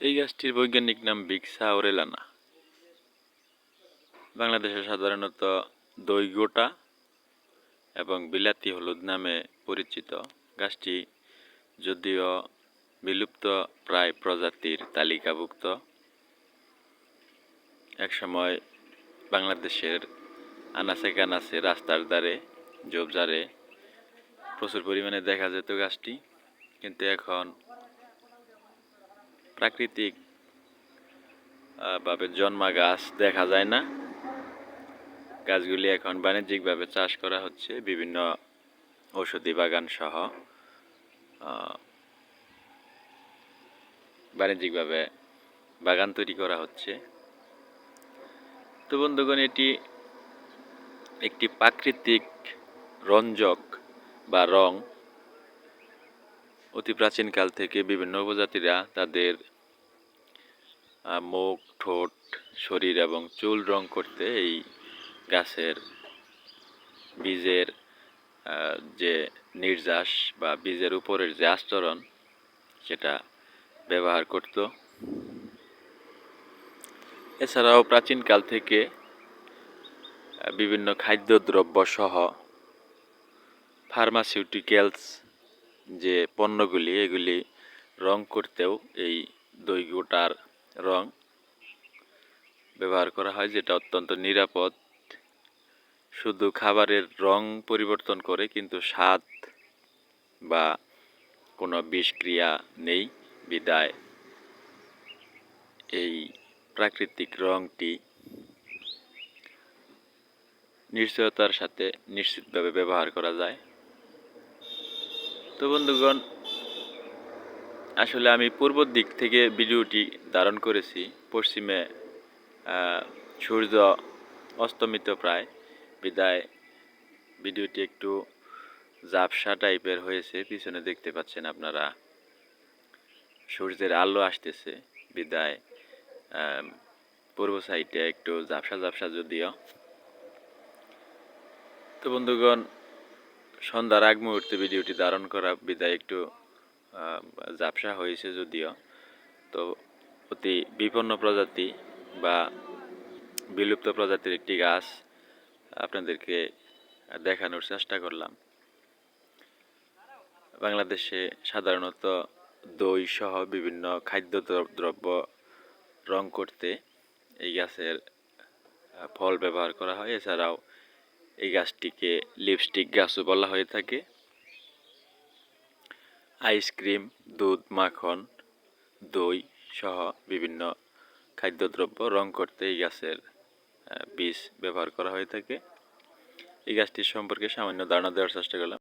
এই গাছটির বৈজ্ঞানিক নাম বিক্সা ওরেলানা বাংলাদেশে সাধারণত দইগোটা এবং বিলাতি হলুদ নামে পরিচিত। গাছটি যদিও বিলুপ্ত প্রায় প্রজাতির তালিকাভুক্ত। একসময় বাংলাদেশের আনাচে কানাচে রাস্তার ধারে ঝোপঝাড়ে প্রচুর পরিমাণে দেখা যেত গাছটি। কিন্তু এখন প্রাকৃতিক ভাবে জন্মা গাছ দেখা যায় না। গাছগুলি এখন বাণিজ্যিকভাবে চাষ করা হচ্ছে বিভিন্ন ঔষধি বাগান সহ বাণিজ্যিকভাবে বাগান তৈরি করা হচ্ছে। তো বন্ধুগণ, এটি একটি প্রাকৃতিক রঞ্জক বা রং অতি প্রাচীনকাল থেকে বিভিন্ন উপজাতিরা তাদের মুখ, ঠোঁট, শরীর এবং চুল রং করতে এই গাছের বীজের যে নির্যাস বা বীজের উপরের যে আস্তরণ, সেটা ব্যবহার করত। এছাড়াও প্রাচীনকাল থেকে বিভিন্ন খাদ্যদ্রব্য সহ ফার্মাসিউটিক্যালস যে পণ্যগুলি, এগুলি রং করতেও এই দই গোটার রং ব্যবহার করা হয়, যেটা অত্যন্ত নিরাপদ। শুধু খাবারের রং পরিবর্তন করে কিন্তু স্বাদ বা কোনো বিষক্রিয়া নেই, বিদায়। এই প্রাকৃতিক রংটি নিশ্চয়তার সাথে নিশ্চিতভাবে ব্যবহার করা যায়। তো বন্ধুগণ, আসলে আমি পূর্ব দিক থেকে ভিডিওটি ধারণ করেছি। পশ্চিমে সূর্য অস্তমিত প্রায়। বিদায়, ভিডিওটি একটু জাপসা টাইপের হয়েছে, পিছনে দেখতে পাচ্ছেন আপনারা। সূর্যের আলো আসতেছে, বিদায় পূর্ব সাইডে একটু ঝাপসা ঝাপসা যদিও। তো বন্ধুগণ সন্ধ্যার আগ মুহূর্তে ভিডিওটি ধারণ করা বিদায় একটু ঝাপসা হয়েছে যদিও। তো অতি বিপন্ন প্রজাতি বা বিলুপ্ত প্রজাতির একটি গাছ আপনাদেরকে দেখানোর চেষ্টা করলাম। বাংলাদেশে সাধারণত দই সহ বিভিন্ন খাদ্য দ্রব্য রং করতে এই গাছের ফল ব্যবহার করা হয়। এছাড়াও এই গাছটিকে লিপস্টিক গাছও বলা হয়ে থাকে। আইসক্রিম দুধ, মাখন, দই সহ বিভিন্ন খাদ্যদ্রব্য রং করতে এই গাছের বীজ ব্যবহার করা হয়ে থাকে। এই গাছটির সম্পর্কে সামান্য ধারণা দেওয়ার চেষ্টা করলাম।